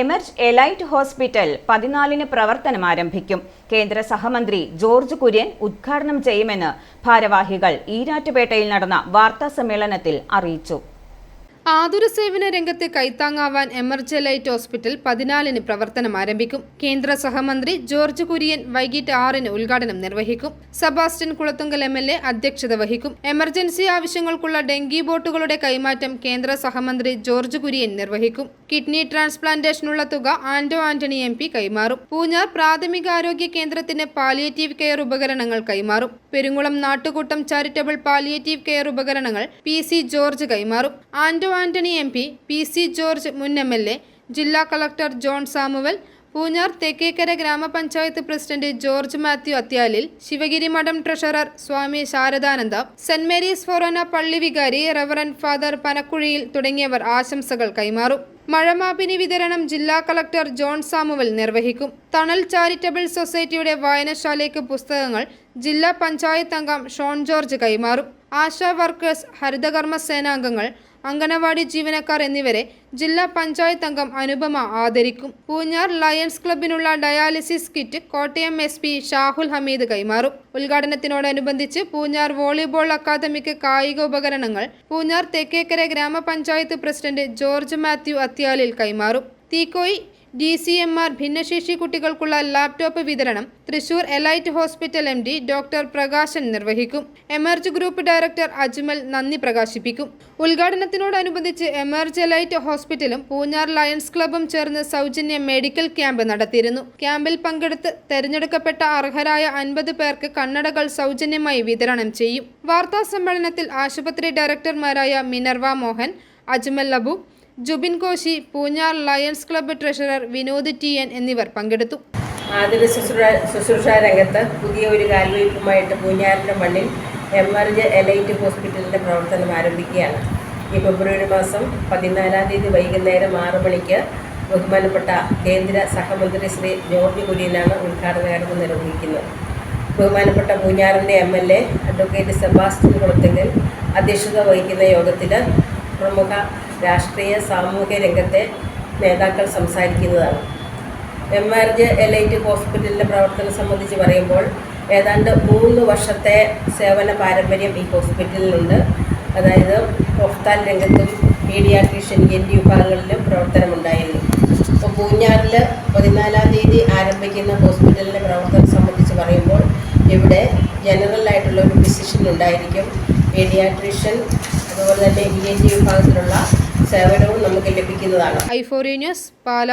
Emerge elite hospital പതിനാലിന് പ്രവർത്തനം ആരംഭിക്കും. കേന്ദ്ര സഹമന്ത്രി ജോർജ് കുര്യൻ ഉദ്ഘാടനം ചെയ്യുമെന്ന് ഭാരവാഹികൾ ഈരാറ്റുപേട്ടയിൽ നടന്ന വാർത്താ സമ്മേളനത്തിൽ അറിയിച്ചു. ആതുര സേവന രംഗത്തെ കൈത്താങ്ങാവാൻ എമർജ ലൈറ്റ് ഹോസ്പിറ്റൽ പതിനാലിന് പ്രവർത്തനം ആരംഭിക്കും. കേന്ദ്ര സഹമന്ത്രി ജോർജ് കുര്യൻ വൈകിട്ട് ആറിന് ഉദ്ഘാടനം നിർവഹിക്കും. Sebastian Kulathunkal M L A അധ്യക്ഷത വഹിക്കും. എമർജൻസി ആവശ്യങ്ങൾക്കുള്ള ഡെങ്കി ബോട്ടുകളുടെ കൈമാറ്റം കേന്ദ്ര സഹമന്ത്രി ജോർജ് കുര്യൻ നിർവഹിക്കും. കിഡ്നി ട്രാൻസ്പ്ലാന്റേഷനുള്ള തുക ആന്റോ ആന്റണി എം പി കൈമാറും. പൂഞ്ഞാർ പ്രാഥമികാരോഗ്യ കേന്ദ്രത്തിന് പാലിയേറ്റീവ് കെയർ ഉപകരണങ്ങൾ കൈമാറും. പെരുങ്കുളം നാട്ടുകൂട്ടം ചാരിറ്റബിൾ പാലിയേറ്റീവ് കെയർ ഉപകരണങ്ങൾ പി സി ജോർജ് കൈമാറും. Anto Antony M P P C George മുൻ എം എൽ എ ജില്ലാ collector John Samuel Poonjar Thekkekara ഗ്രാമപഞ്ചായത്ത് പ്രസിഡന്റ് ജോർജ് മാത്യു അത്യാലിൽ ശിവഗിരി മഠം treasurer Swami Sharadananda saint Mary's forane പള്ളി വികാരി റവറൻ ഫാദർ പനക്കുഴിയിൽ തുടങ്ങിയവർ ആശംസകൾ കൈമാറും. മഴമാപിനി വിതരണം ജില്ലാ കളക്ടർ ജോൺ സാമുവൽ നിർവഹിക്കും. തണൽ ചാരിറ്റബിൾ സൊസൈറ്റിയുടെ വായനശാലയ്ക്ക് പുസ്തകങ്ങൾ ജില്ലാ പഞ്ചായത്ത് അംഗം ഷോൺ ജോർജ് കൈമാറും. ആശാ വർക്കേഴ്സ് ഹരിതകർമ്മ സേനാംഗങ്ങൾ അംഗനവാടി ജീവനക്കാർ എന്നിവരെ ജില്ലാ പഞ്ചായത്ത് അംഗം അനുപമ ആദരിക്കും. Poonjar lions ക്ലബിനുള്ള dialysis kit Kottayam S P Shahul Hameed കൈമാറും. ഉദ്ഘാടനത്തിനോടനുബന്ധിച്ച് പൂഞ്ഞാർ വോളിബോൾ അക്കാദമിക്ക് കായിക ഉപകരണങ്ങൾ പൂഞ്ഞാർ തെക്കേക്കര ഗ്രാമപഞ്ചായത്ത് പ്രസിഡന്റ് ജോർജ് മാത്യു അത്യാലിൽ കൈമാറും. Theekoy D C M R ഭിന്നശേഷി കുട്ടികൾക്കുള്ള ലാപ്ടോപ്പ് വിതരണം Thrissur elite hospital M D doctor Prakashan നിർവഹിക്കും. എമർജ് ഗ്രൂപ്പ് ഡയറക്ടർ അജ്മൽ നന്ദി പ്രകാശിപ്പിക്കും. ഉദ്ഘാടനത്തിനോടനുബന്ധിച്ച് എമർജ് എലൈറ്റ് ഹോസ്പിറ്റലും പൂഞ്ഞാർ ലയൺസ് ക്ലബും ചേർന്ന് സൗജന്യ മെഡിക്കൽ ക്യാമ്പ് നടത്തിയിരുന്നു. ക്യാമ്പിൽ പങ്കെടുത്ത് തെരഞ്ഞെടുക്കപ്പെട്ട അർഹരായ അൻപത് പേർക്ക് കണ്ണടകൾ സൗജന്യമായി വിതരണം ചെയ്യും. വാർത്താ സമ്മേളനത്തിൽ ആശുപത്രി ഡയറക്ടർമാരായ Minerva Mohan Ajmal Abu Jubin Koshy Poonjar lions club treasurer Vinod T N എന്നിവർ പങ്കെടുത്തു. ആതുര ശുശ്രൂഷ ശുശ്രൂഷാ രംഗത്ത് പുതിയ ഒരു കാൽവയ്പുമായിട്ട് പൂഞ്ഞാറിന്റെ മണ്ണിൽ എമർജ് എലൈറ്റ് ഹോസ്പിറ്റലിന്റെ പ്രവർത്തനം ആരംഭിക്കുകയാണ്. ഈ ഫെബ്രുവരി മാസം പതിനാലാം തീയതി വൈകുന്നേരം ആറ് മണിക്ക് ബഹുമാനപ്പെട്ട കേന്ദ്ര സഹമന്ത്രി ശ്രീ ജോർജ് കുര്യനാണ് ഉദ്ഘാടന കർമ്മം നിർവഹിക്കുന്നത്. ബഹുമാനപ്പെട്ട പൂഞ്ഞാറിന്റെ M L A advocate Sebastian Kulathunkal അധ്യക്ഷത വഹിക്കുന്ന യോഗത്തിൽ പ്രമുഖ രാഷ്ട്രീയ സാമൂഹ്യ രംഗത്തെ നേതാക്കൾ സംസാരിക്കുന്നതാണ്. എം ആർ ജെ എലൈറ്റ് ഹോസ്പിറ്റലിന്റെ പ്രവർത്തനം സംബന്ധിച്ച് പറയുമ്പോൾ ഏതാണ്ട് മൂന്ന് വർഷത്തെ സേവന പാരമ്പര്യം ഈ ഹോസ്പിറ്റലിലുണ്ട്. അതായത് ഒഫ്താൽ രംഗത്തും പീഡിയാട്രീഷ്യൻ എൻ ഡി വിഭാഗങ്ങളിലും പ്രവർത്തനമുണ്ടായിരുന്നു. അപ്പോൾ പൂഞ്ഞാറിൽ പതിനാലാം തീയതി ആരംഭിക്കുന്ന ഹോസ്പിറ്റലിന്റെ പ്രവർത്തനം സംബന്ധിച്ച് പറയുമ്പോൾ ഇവിടെ ജനറൽ ആയിട്ടുള്ള ഒരു ഫിസിഷ്യൻ ഉണ്ടായിരിക്കും. പീഡിയാട്രീഷ്യൻ അതുപോലെ തന്നെ ഇ എൻ ഡി വിഭാഗത്തിലുള്ള സേവനവും നമുക്ക് ലഭിക്കുന്നതാണ്. ഐഫോറി ന്യൂസ് പാല.